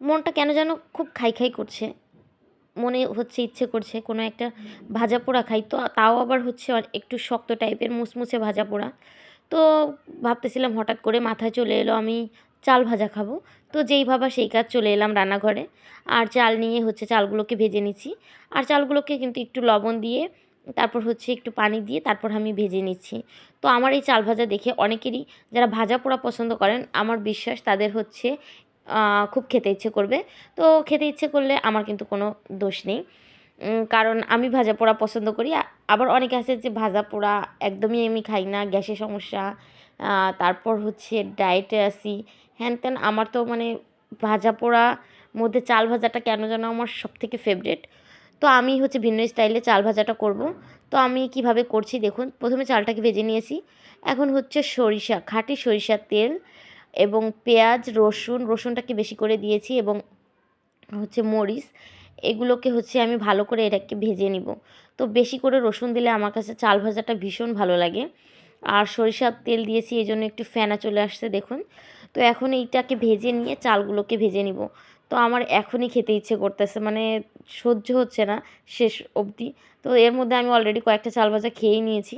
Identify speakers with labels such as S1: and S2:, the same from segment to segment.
S1: মনটা কেন যেন খুব খাই খাই করছে। মনে হচ্ছে ইচ্ছে করছে কোনো একটা ভাজা পোড়া খাই। তো তাও আবার হচ্ছে একটু শক্ত টাইপের মুসমুসে ভাজা পোড়া। তো ভাবতেছিলাম হঠাৎ করে মাথায় চলে এলো আমি চাল ভাজা খাব। তো যেই ভাবা সেই কাজ চলে এলাম রান্নাঘরে। আর চাল নিয়ে হচ্ছে চালগুলোকে ভেজে নিচ্ছি। আর চালগুলোকে কিন্তু একটু লবণ দিয়ে, তারপর হচ্ছে একটু পানি দিয়ে তারপর আমি ভেজে নিচ্ছি। তো আমার এই চাল ভাজা দেখে অনেকেরই যারা ভাজা পোড়া পছন্দ করেন, আমার বিশ্বাস তাদের হচ্ছে খুব খেতে ইচ্ছে করবে। তো খেতে ইচ্ছে করলে আমার কিন্তু কোনো দোষ নেই। কারণ আমি ভাজা পোড়া পছন্দ করি। আবার অনেকে আছে যে ভাজা পোড়া একদমই আমি খাই না, গ্যাসের সমস্যা। তারপর হচ্ছে ডায়েটে আসি হ্যান ত্যান আমার তো মানে ভাজা পোড়া মধ্যে চাল ভাজাটা কেন যেন আমার সব থেকে ফেভারেট তো আমি হচ্ছে ভিন্ন স্টাইলে চাল ভাজাটা করব। তো আমি কীভাবে করছি দেখুন, প্রথমে চালটাকে ভেজে নিয়েছি। এখন হচ্ছে সরিষা, খাঁটি সরিষার তেল এবং পেঁয়াজ, রসুন, রসুনটাকে বেশি করে দিয়েছি এবং হচ্ছে মরিচ, এগুলোকে হচ্ছে আমি ভালো করে এটাকে ভেজে নিব। তো বেশি করে রসুন দিলে আমার কাছে চাল ভাজাটা ভীষণ ভালো লাগে। আর সরিষার তেল দিয়েছি, এই জন্য একটু ফেনা চলে আসছে, দেখুন। তো এখন এইটাকে ভেজে নিয়ে চালগুলোকে ভেজে নিব। তো আমার এখনই খেতে ইচ্ছে করতেছে মানে সহ্য হচ্ছে না শেষ অবধি। তো এর মধ্যে আমি অলরেডি কয়েকটা চাল ভাজা খেয়েই নিয়েছি।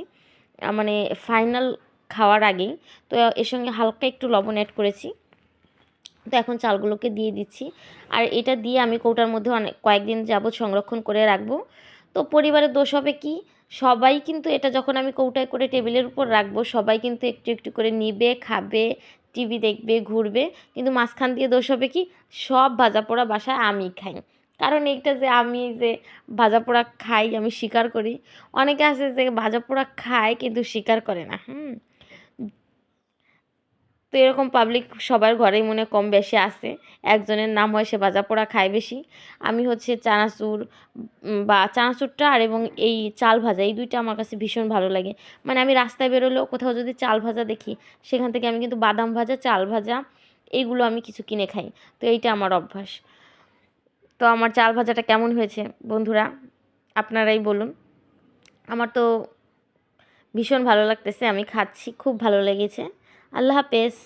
S1: মানে ফাইনাল খাওয়ার আগেই তো এর সঙ্গে হালকা একটু লবণ অ্যাড করেছি। তো এখন চালগুলোকে দিয়ে দিচ্ছি। আর এটা দিয়ে আমি কৌটার মধ্যে অনেক, কয়েকদিন যাবত সংরক্ষণ করে রাখব। তো পরিবারের দোষ হবে কি? সবাই কিন্তু এটা যখন আমি কৌটায় করে টেবিলের উপর রাখব, সবাই কিন্তু একটু একটু করে নিবে, খাবে, টিভি দেখবে, ঘুরবে। কিন্তু মাঝখান দিয়ে দোষ হবে কি? সব ভাজা পোড়া বাসায় আমি খাই। কারণ এইটা যে আমি যে ভাজা পোড়া খাই, আমি স্বীকার করি। অনেকে আছে যে ভাজা পোড়া খায় কিন্তু স্বীকার করে না, হুম? তো এরকম পাবলিক সবার ঘরেই মনে কম বেশি আছে। একজনের নাম হয় সে ভাজা পোড়া খায় বেশি। আমি হচ্ছে চানাচুর বা চানাচুরটা আর এবং এই চাল ভাজা, এই দুইটা আমার কাছে ভীষণ ভালো লাগে। মানে আমি রাস্তায় বেরোলেও কোথাও যদি চাল ভাজা দেখি, সেখান থেকে আমি কিন্তু বাদাম ভাজা, চাল ভাজা এইগুলো আমি কিছু কিনে খাই। তো এইটা আমার অভ্যাস। তো আমার চাল ভাজাটা কেমন হয়েছে বন্ধুরা, আপনারাই বলুন। আমার তো ভীষণ ভালো লাগতেছে, আমি খাচ্ছি, খুব ভালো লেগেছে। আল্লাহ হাফেজ।